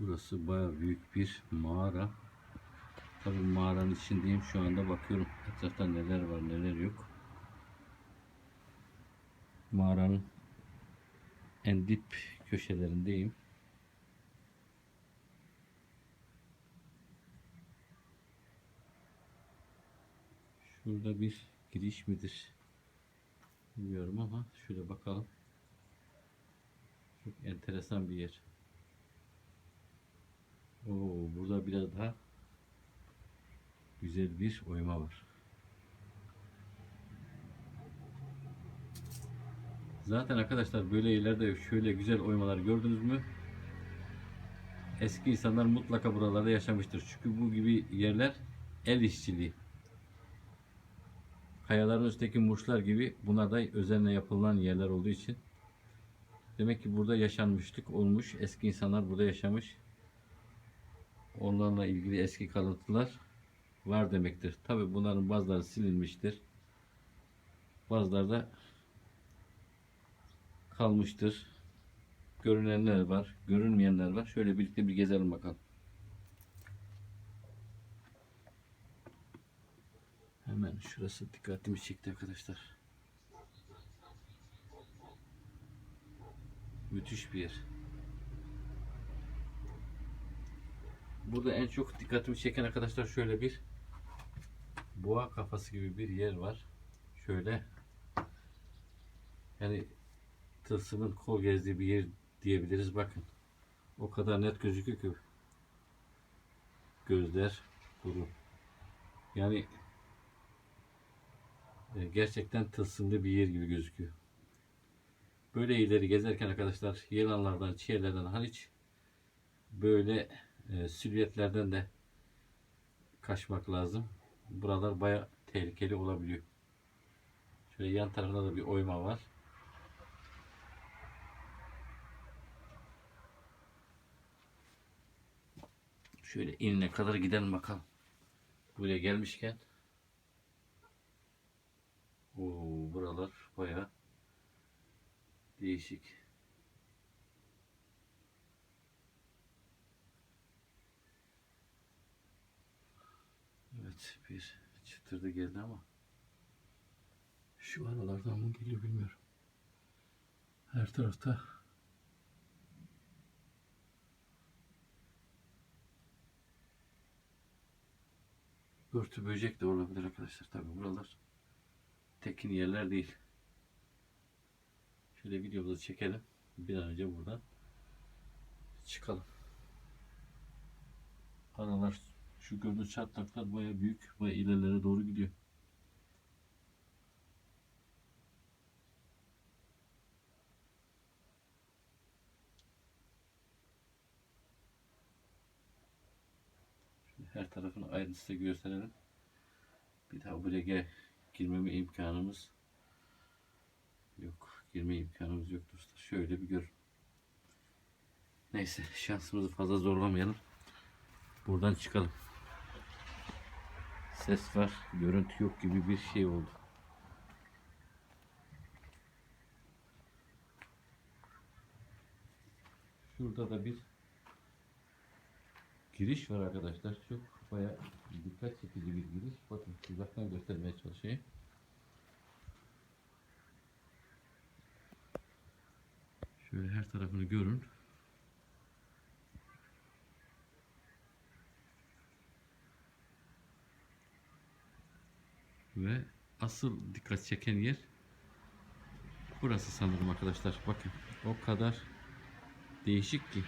Burası baya büyük bir mağara. Tabii mağaranın içindeyim şu anda bakıyorum etrafta neler var neler yok. Mağaranın en dip köşelerindeyim. Şurada bir giriş midir? Bilmiyorum ama şöyle bakalım. Çok enteresan bir yer. Oo, burada biraz daha güzel bir oyma var. Zaten arkadaşlar böyle yerlerde şöyle güzel oymalar gördünüz mü? Eski insanlar mutlaka buralarda yaşamıştır. Çünkü bu gibi yerler el işçiliği. Kayaların üstteki murçlar gibi bunlar da özenle yapılan yerler olduğu için demek ki burada yaşanmışlık olmuş. Eski insanlar burada yaşamış. Onlarla ilgili eski kalıntılar var demektir. Tabi bunların bazıları silinmiştir. Bazıları da kalmıştır. Görünenler var, görünmeyenler var. Şöyle birlikte bir gezelim bakalım. Hemen şurası dikkatimi çekti arkadaşlar. Müthiş bir yer. Burada en çok dikkatimi çeken arkadaşlar şöyle bir boğa kafası gibi bir yer var. Şöyle yani tılsımın kol gezdiği bir yer diyebiliriz. Bakın. O kadar net gözüküyor ki gözler burun. Yani e, gerçekten tılsımlı bir yer gibi gözüküyor. Böyle yerleri gezerken arkadaşlar yılanlardan, çiğerlerden hariç böyle e, de kaçmak lazım. Buralar baya tehlikeli olabiliyor. Şöyle yan tarafında da bir oyma var. Şöyle inine kadar gidelim bakalım. Buraya gelmişken Oo, buralar baya değişik. Evet bir çıtırdı geldi ama şu aralardan mı geliyor bilmiyorum. Her tarafta Örtü böcek de olabilir arkadaşlar. Tabi buralar tekin yerler değil. Şöyle videomuzu çekelim. Bir an önce buradan çıkalım. Aralar şu gördüğünüz çatlaklar baya büyük ve ilerlere doğru gidiyor. Her tarafını ayrıntısıyla gösterelim. Bir daha buraya girmeme imkanımız yok. Girme imkanımız yok dostlar. Şöyle bir gör. Neyse şansımızı fazla zorlamayalım. Buradan çıkalım. Ses var, görüntü yok gibi bir şey oldu. Şurada da bir giriş var arkadaşlar. Çok baya dikkat çekici bir giriş. Bakın uzaktan göstermeye çalışayım. Şöyle her tarafını görün. Ve asıl dikkat çeken yer burası sanırım arkadaşlar. Bakın o kadar değişik ki.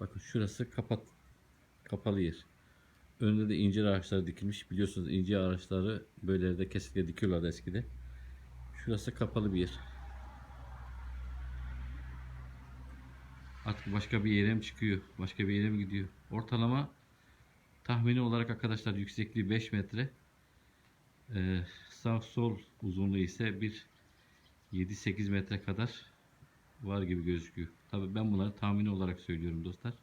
Bakın şurası kapat kapalı yer. Önünde de incir ağaçları dikilmiş. Biliyorsunuz incir ağaçları böyle de kesinlikle dikiyorlardı eskide. Şurası kapalı bir yer. Artık başka bir yere mi çıkıyor? Başka bir yere mi gidiyor? Ortalama tahmini olarak arkadaşlar yüksekliği 5 metre. Ee, sağ sol uzunluğu ise bir 7-8 metre kadar var gibi gözüküyor. Tabi ben bunları tahmini olarak söylüyorum dostlar.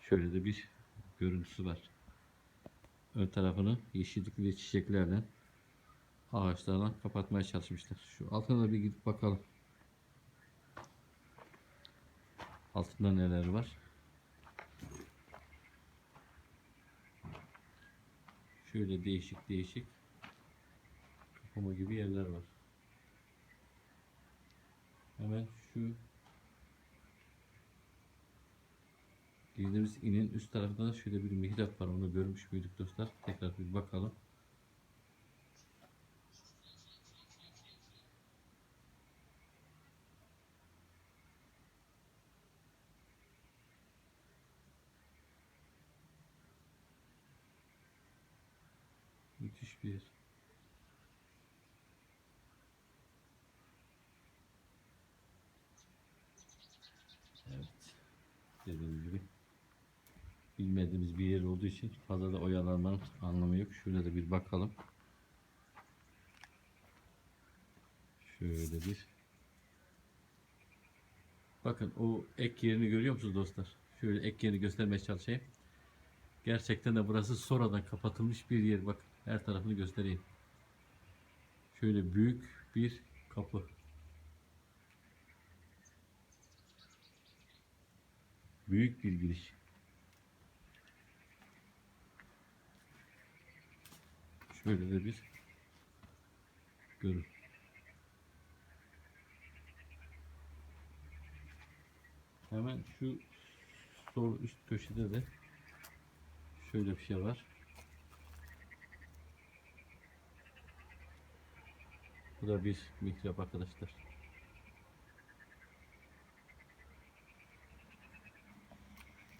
Şöyle de bir görüntüsü var. Ön tarafını yeşillikli çiçeklerden ağaçlarla kapatmaya çalışmışlar. Şu altına da bir gidip bakalım. Altında neler var? Şöyle değişik değişik kapama gibi yerler var. Hemen şu girdiğimiz inin üst tarafında da şöyle bir mihrap var. Onu görmüş müydük dostlar? Tekrar bir bakalım. Müthiş bir yer. Evet. Dediğim gibi bilmediğimiz bir yer olduğu için fazla da oyalanmanın anlamı yok. Şöyle de bir bakalım. Şöyle bir. Bakın o ek yerini görüyor musunuz dostlar? Şöyle ek yerini göstermeye çalışayım. Gerçekten de burası sonradan kapatılmış bir yer. Bakın her tarafını göstereyim. Şöyle büyük bir kapı. Büyük bir giriş. Şöyle de bir görün. Hemen şu sol üst köşede de şöyle bir şey var. Bu da bir mihrap arkadaşlar.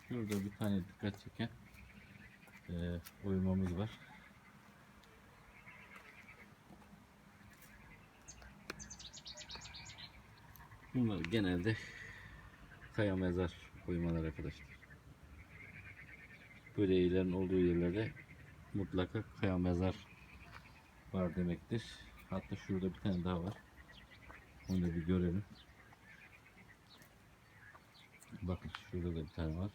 Şurada bir tane dikkat çeken eee oymamız var. Bunlar genelde kaya mezar oymalar arkadaşlar. Böyle yerlerin olduğu yerlerde mutlaka kaya mezar var demektir. Hatta şurada bir tane daha var. Onu da bir görelim. Bakın şurada da bir tane var.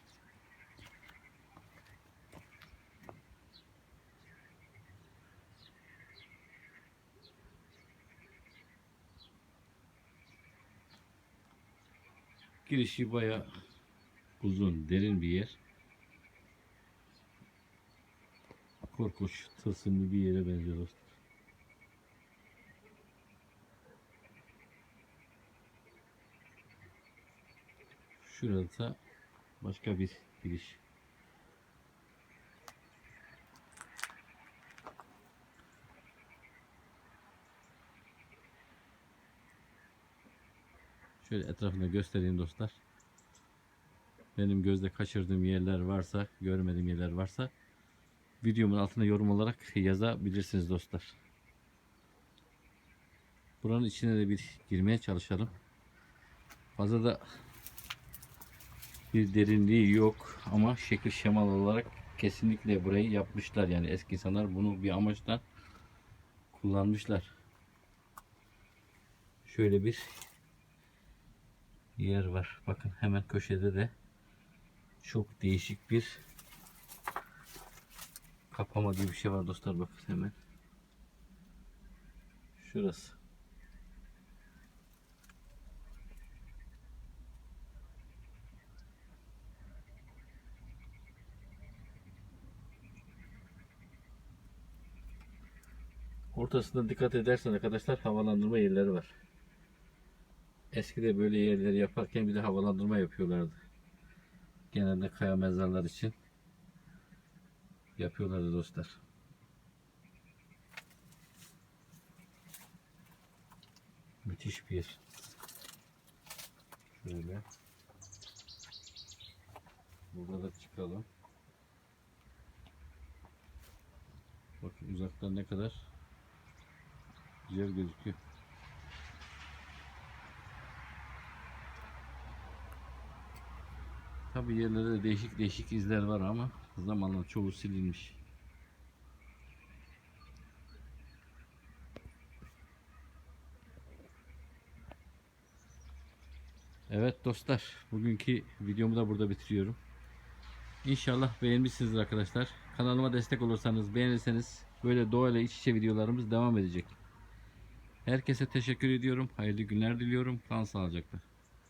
Girişi baya uzun, derin bir yer. Korkunç, tılsımlı bir yere benziyor dostlar. Şurada başka bir giriş. Şöyle etrafında göstereyim dostlar. Benim gözde kaçırdığım yerler varsa, görmediğim yerler varsa videomun altına yorum olarak yazabilirsiniz dostlar. Buranın içine de bir girmeye çalışalım. Fazla da bir derinliği yok ama şekil şemal olarak kesinlikle burayı yapmışlar. Yani eski insanlar bunu bir amaçla kullanmışlar. Şöyle bir yer var. Bakın hemen köşede de çok değişik bir kapama gibi bir şey var dostlar bakın hemen. Şurası. Ortasında dikkat edersen arkadaşlar havalandırma yerleri var. Eskide böyle yerleri yaparken bir de havalandırma yapıyorlardı. Genelde kaya mezarlar için yapıyorlardı dostlar. Müthiş bir yer. Şöyle. Burada da çıkalım. Bakın uzaktan ne kadar güzel gözüküyor. Tabi yerlerde değişik değişik izler var ama zamanla çoğu silinmiş. Evet dostlar, bugünkü videomu da burada bitiriyorum. İnşallah beğenmişsinizdir arkadaşlar. Kanalıma destek olursanız, beğenirseniz böyle doğayla iç içe videolarımız devam edecek. Herkese teşekkür ediyorum. Hayırlı günler diliyorum. Kan sağlıcakla.